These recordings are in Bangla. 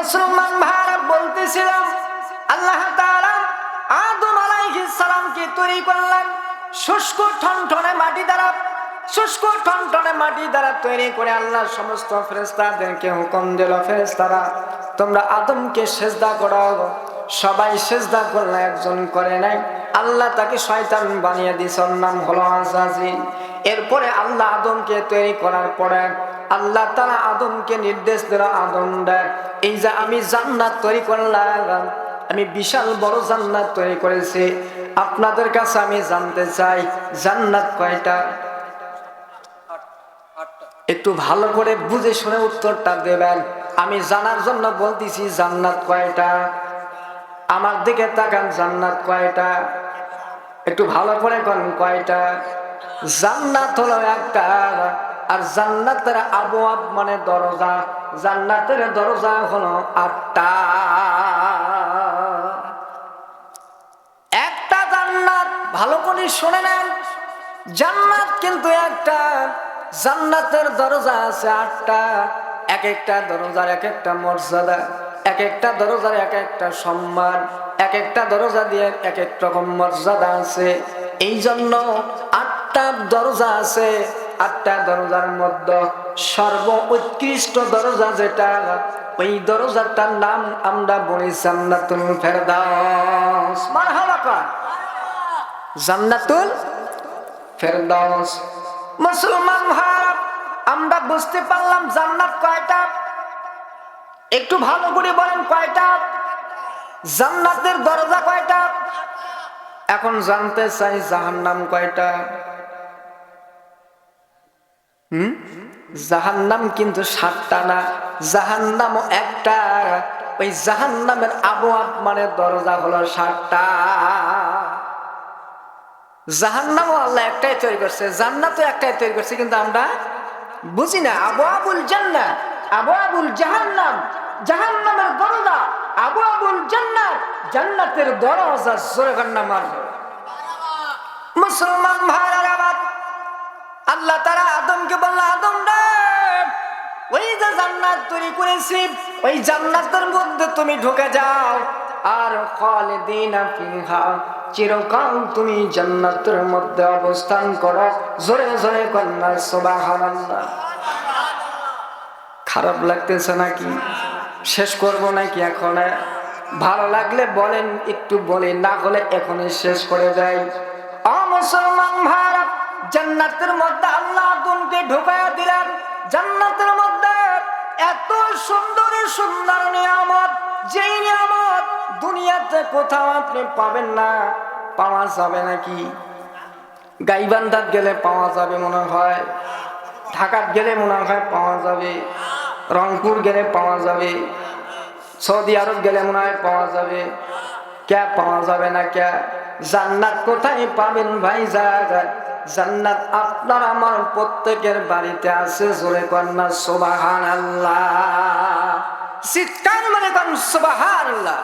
মুসলমান ভাইরা বলতেছিলাম, আল্লাহ আদম আলাইহিস সালামকে তৈরি করলেন, শুষ্ক ঠনঠনে মাটি দ্বারা, শুষ্ক ঠনঠনে মাটি দ্বারা তৈরি করে আল্লাহ সমস্ত হুকুম দিল, ফেরেশতারা, তোমরা আদমকে সেজদা করো সবাই সেজদা করলে একজন করে নাই আল্লাহ তাকে শয়তান বানিয়ে দিয়েছেন নাম হলো আজাজিল এরপরে আল্লাহ আদমকে তৈরি করার পরে আল্লাহ তারা আদমকে নির্দেশ দিল আদম দেয়। এই যে আমি জান্নাত তৈরি করলাম, আমি বিশাল বড় জান্নাত তৈরি করেছি। আপনাদের কাছে আমি জানতে চাই, জান্নাত কয়টা? একটু ভালো করে বুঝে শুনে উত্তরটা দেবেন। আমি জানার জন্য বলতেছি, জান্নাত কয়টা? আমার দিকে তাকান, জান্নাত কয়টা? একটু ভালো করে কোন কয়টা? জান্নাত হলো একটা আর জান্নাতের আবহাওয়া মানে দরজা। জান্নাতের দরজা হলো আটটা। একটা জান্নাত, ভালো করে শুনে নেন। জান্নাত কিন্তু একটা, জান্নাতের দরজা আছে আটটা। এক একটা দরজার এক একটা মর্যাদা এক একটা দরজার এক একটা সম্মান এক একটা দরজা দিয়ে এক এক রকম মর্যাদা আছে। এই জন্য আটটা দরজা আছে। আটটা দরজার মধ্যে সর্ব উৎকৃষ্ট দরজা যেটা, ওই দরজাটার নাম আমরা বলি জান্নাতুল মারহাবা জান্নাতুল ফেরদাউস। মুসলমান ভাইরা আমরা বুঝতে পারলাম জান্নাত কয়টা। একটু ভালো করে বলেন কয়টা। জান্নাতের দরজা কয়টা। এখন জানতে চাই জাহান্নাম কয়টা। জাহান্নাম কিন্তু সাতটা না। জাহান্নাম একটা। ওই জাহান্নামের আবহাওয়া মানে দরজা হলো সাতটা। জাহান্নামও আল্লাহ একটাই তৈরি করছে। জান্নাতও একটাই তৈরি করছে, কিন্তু আমরা বুঝি না। আবু আবুল জান্না আবু আবুল জাহান্নাম, জাহান্নামের দরজা আবু আবুল জান্নাত, জান্নাতের দরজা জোরে কান্না মার মুসলমান ভাইরা আল্লাহ তারা আদমকে বলল, আদম ওই যে জান্নাত তৈরি করেছি, ওই জান্নাতের মধ্যে তুমি ঢুকে যাও। আর খালিদিনা ফিহা, চিরকাল তুমি জান্নাতের মধ্যে অবস্থান করো। জোরে জোরে কন্যা, সুবহানাল্লাহ। খারাপ লাগতেছে নাকি? শেষ করব নাকি এখন? ভালো লাগলে বলেন, একটু বলি, না হলে এখনই শেষ করে যাই। অ মুসলমান ভারত জান্নাতের মধ্যে আল্লাহ আদমকে ঢুকাইয়া দিলেন। জান্নাতের মধ্যে এত সুন্দর সুন্দর নিয়ামত, যেই নিয়ামত দুনিয়াতে কোথাও আপনি পাবেন না, পাওয়া যাবে নাকি? গাইবান্ধাত গেলে পাওয়া যাবে মনে হয় ঢাকার গেলে মনে হয় পাওয়া যাবে, রংপুর গেলে পাওয়া যাবে, সৌদি আরব গেলে মনে হয় পাওয়া যাবে কে পাওয়া যাবে না কে জান্নাত কোথায় পাবেন ভাই যা জান্নাত আপনার, আমার প্রত্যেকের বাড়িতে আছে, জোরে কন্যা সোবাহান আল্লাহ চিৎকার মানে কন সোবাহান আল্লাহ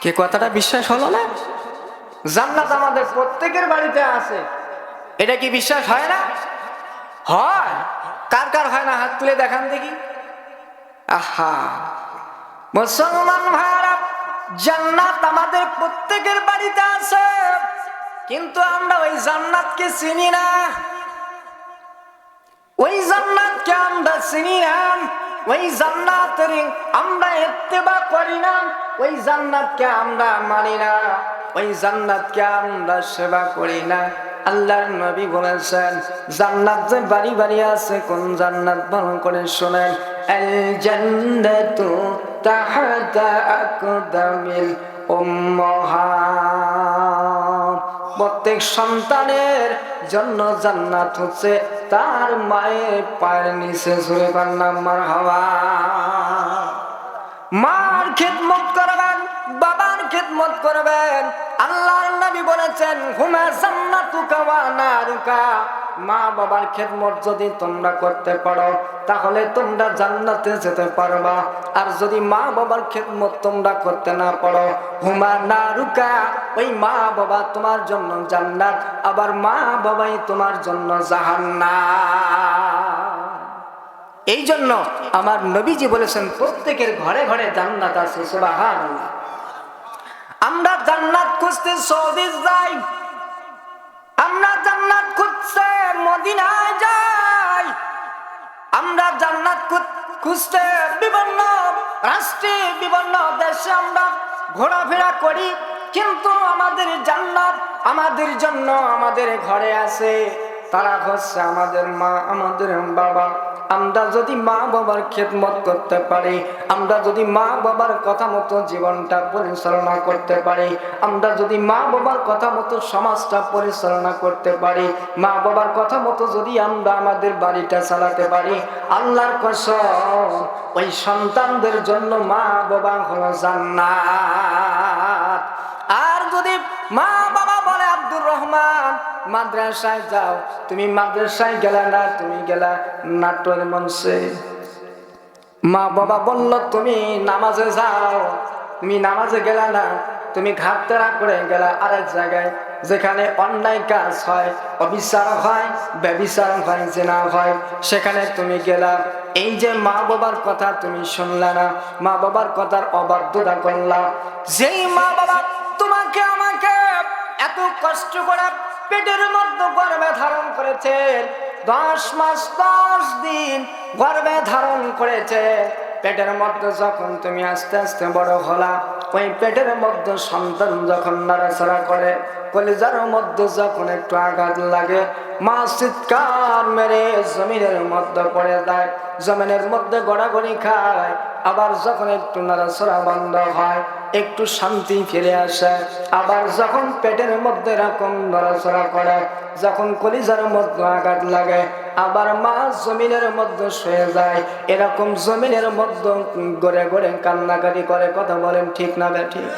কে কথাটা বিশ্বাস হলো না? জান্নাত আমাদের প্রত্যেকের বাড়িতে আছে। এটা কি বিশ্বাস হয় না? হয়। কার কার হয় না? হাত তুলে দেখান দেখি। আহা। মুসলমান ভাইরা জান্নাত আমাদের প্রত্যেকের বাড়িতে আছে। কিন্তু আমরা ওই জান্নাতকে চিনি না। ওই জান্নাতকে আমরা চিনি না। ওই জান্নাতের আমরা এত্তেবা করি না। ওই জান্নাতকে আমরা মানি না। ওই জান্নাতকে আমরা সেবা করি না। আল্লাহর নবী বলেছেন, জান্নাত যে বাড়ি বাড়ি আছে, কোন জান্নাত ভালো করে শোনেন আল জান্নাতু তাহাতা আকদামিল উম্মাহাত প্রত্যেক সন্তানের জন্য জান্নাত হচ্ছে তার মায়ের পায়ের নিচে জুড়ে বান্নাম মার হওয়া মার খেদমত করবেন, বাবার খেদমত করবেন। আল্লাহর নবী বলেছেন, হুমা জান্নাতুকা ওয়া নারুকা। মা বাবার খেদমত যদি তোমরা করতে পারো, তাহলে তোমরা জান্নাতে যেতে পারবা। আর যদি মা বাবার খেদমত তোমরা করতে না পারো, হুমা নারুকা। ওই মা বাবা তোমার জন্য জান্নাত, আবার মা বাবাই তোমার জন্য জাহান্নাম। এই জন্য আমার নবীজি বলেছেন, প্রত্যেকের ঘরে ঘরে জান্নাত আছে সুবাহান আমরা জান্নাত খুঁজতে সৌদি যাই, আমরা জান্নাত খুঁজতে মদিনায় যাই, আমরা জান্নাত খুঁজতে বিভিন্ন রাষ্ট্রে, বিভিন্ন দেশে আমরা ঘোরাফেরা করি কিন্তু আমাদের জান্নাত আমাদের জন্য আমাদের ঘরে আছে। তারা হচ্ছে আমাদের মা, আমাদের বাবা। আমরা যদি মা বাবার খেদমত করতে পারি, আমরা যদি মা বাবার কথা মতো জীবনটা পরিচালনা করতে পারি, আমরা যদি মা বাবার কথা মতো সমাজটা পরিচালনা করতে পারি, মা বাবার কথা মতো যদি আমরা আমাদের বাড়িটা চালাতে পারি, আল্লাহর কসম, ওই সন্তানদের জন্য মা বাবা হলো জান্নাত। মা বাবা বলে আব্দুর রহমান, মাদ্রাসায় যাও, তুমি মাদ্রাসায় গেলা না, তুমি গেলা নাট্যের মঞ্চে। মা বাবা বলল, তুমি নামাজে যাও, তুমি নামাজে গেলা না, তুমি ঘাটতারা করে গেলা আরেক জায়গায়, যেখানে অন্যায় কাজ হয়, অবিচার হয়, ব্যবিচার হয়, জেনা হয়, সেখানে তুমি গেলা। এই যে মা বাবার কথা তুমি শুনলা না মা বাবার কথার অবাধ্যতা করলা। যেই মা বাবা তোমাকে আমাকে এত কষ্ট করে পেটের মধ্যে গর্বে ধারণ করেছে। দশ মাস, দশ দিন গর্বে ধারণ করেছে। পেটের মধ্যে যখন তুমি আস্তে আস্তে বড় হলা, ওই পেটের মধ্যে সন্তান যখন নাড়াচাড়া করে, কলিজার মধ্যে যখন একটু আঘাত লাগে, মা চিৎকার মেরে জমিনের মধ্যে পড়ে যায়। জমিনের মধ্যে গড়াগড়ি খায়, আবার যখন একটু নাড়াচড়া বন্ধ হয় একটু শান্তি ফিরে আসে। আবার যখন পেটের মধ্যে এরকম নড়াচড়া করে, যখন কলিজার মধ্যে আঘাত লাগে, আবার মা জমিনের মধ্যে শুয়ে যায়। এরকম জমিনের মধ্যে গড়ে গড়ে কান্নাকাটি করে, কথা বলেন ঠিক না বে ঠিক?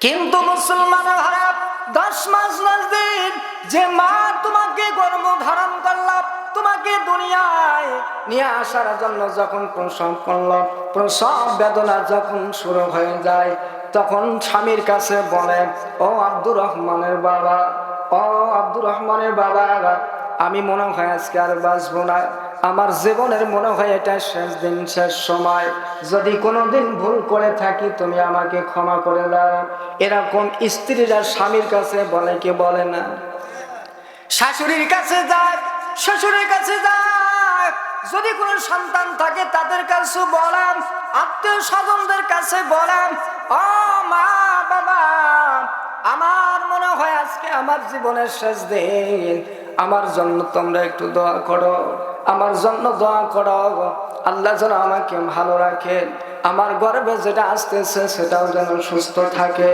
কিন্তু মুসলমান ভাড়া দশ মাস দশ দিন যে মা তোমাকে গর্ব ধারণ করলাম তোমাকে দুনিয়ায় নিয়ে আসার জন্য যখন প্রসব করল, প্রসব বেদনা যখন শুরু হয়ে যায়, তখন স্বামীর কাছে বলে, ও আব্দুর রহমানের বাবা, ও আব্দুর রহমানের বাবা, আমি মনে হয় আজকে আর বাঁচবো না। আমার জীবনের মনে হয় এটা শেষ দিন, শেষ সময়। যদি কোনোদিন ভুল করে থাকি, তুমি আমাকে ক্ষমা করে দাও। এরকম স্ত্রীরা স্বামীর কাছে বলে, কি বলে না? শাশুড়ির কাছে যায় শ্বশুরের কাছে যায় যদি কোনো সন্তান থাকে, তাদের কাছে বলাম, আত্মীয় স্বজনদের কাছে বলাম, ও মা বাবা, আমার মনে হয় আজকে আমার জীবনের শেষ দিন। আমার জন্য তোমরা একটু দোয়া করো, আমার জন্য দোয়া করো আল্লাহ যেন আমাকে ভালো রাখেন। আমার গর্বে যেটা আসতেছে সেটাও যেন সুস্থ থাকে।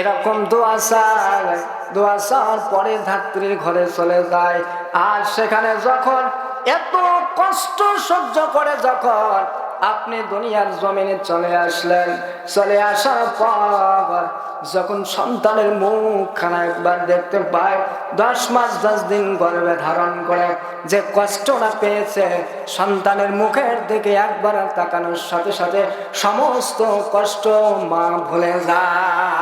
এরকম দোয়া চায়, দোয়া চাওয়ার পরে ধাত্রীর ঘরে চলে যায়। আর সেখানে যখন এত কষ্ট সহ্য করে যখন আপনি দুনিয়ার জমিনে চলে আসলেন। চলে আসার পর যখন সন্তানের মুখখানা একবার দেখতে পায়, দশ মাস, দশ দিন গর্ভে ধারণ করে যে কষ্টটা পেয়েছে, সন্তানের মুখের দিকে একবার তাকানোর সাথে সাথে সমস্ত কষ্ট মা ভুলে যায়।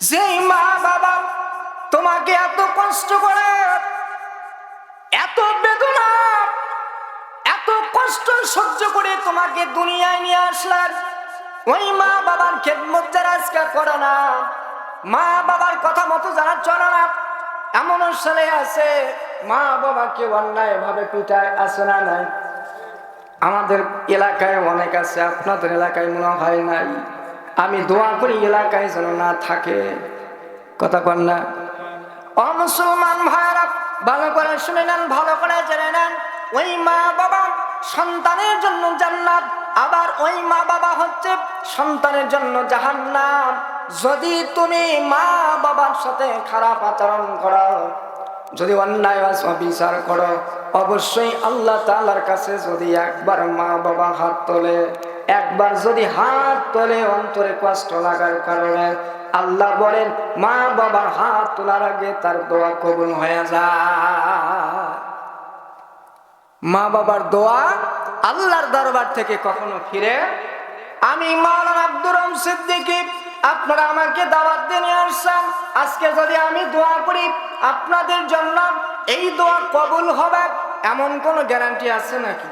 যেই মা বাবা তোমাকে এত কষ্ট করে, এত বেদনা কষ্ট সহ্য করে তোমাকে দুনিয়ায় নিয়ে আসলেন ওই মা বাবার খেদমত যারা আজকে করে না, মা বাবার কথা মতো যারা চলে না এমন ছেলে আছে, মা বাবাকে অন্যায় ভাবে পিটায়, আছে না নাই? আমাদের এলাকায় অনেক আছে, আপনাদের এলাকায় মনে হয় নাই। আমি দোয়া করি এলাকায় যেন না থাকে। কথা কন না। ও মুসলমান ভাইরা ভালো করে শুনে নেন, ভালো করে জেনে নেন, ওই মা বাবা সন্তানের জন্য জান্নাত, আবার ওই মা বাবা হচ্ছে সন্তানের জন্য জাহান্নাম। যদি তুমি মা বাবার সাথে খারাপ আচরণ করো, যদি অন্যায় বিচার করো, অবশ্যই আল্লাহ তালার কাছে যদি একবার মা বাবা হাত তোলে, একবার যদি হাত তোলে অন্তরে কষ্ট লাগার কারণে, আল্লাহ বলেন, মা বাবার হাত তোলার আগে তার দোয়া কবুল হয়ে যায়। মা বাবার দোয়া আল্লাহর দরবার থেকে কখনো ফিরে আমি মাওলানা আব্দুর রহম সিদ্দিকী, আপনারা আমাকে দাওয়াত দিয়ে আসছেন। আজকে যদি আমি দোয়া করি, আপনাদের জন্য এই দোয়া কবুল হবে, এমন কোনো গ্যারান্টি আছে নাকি?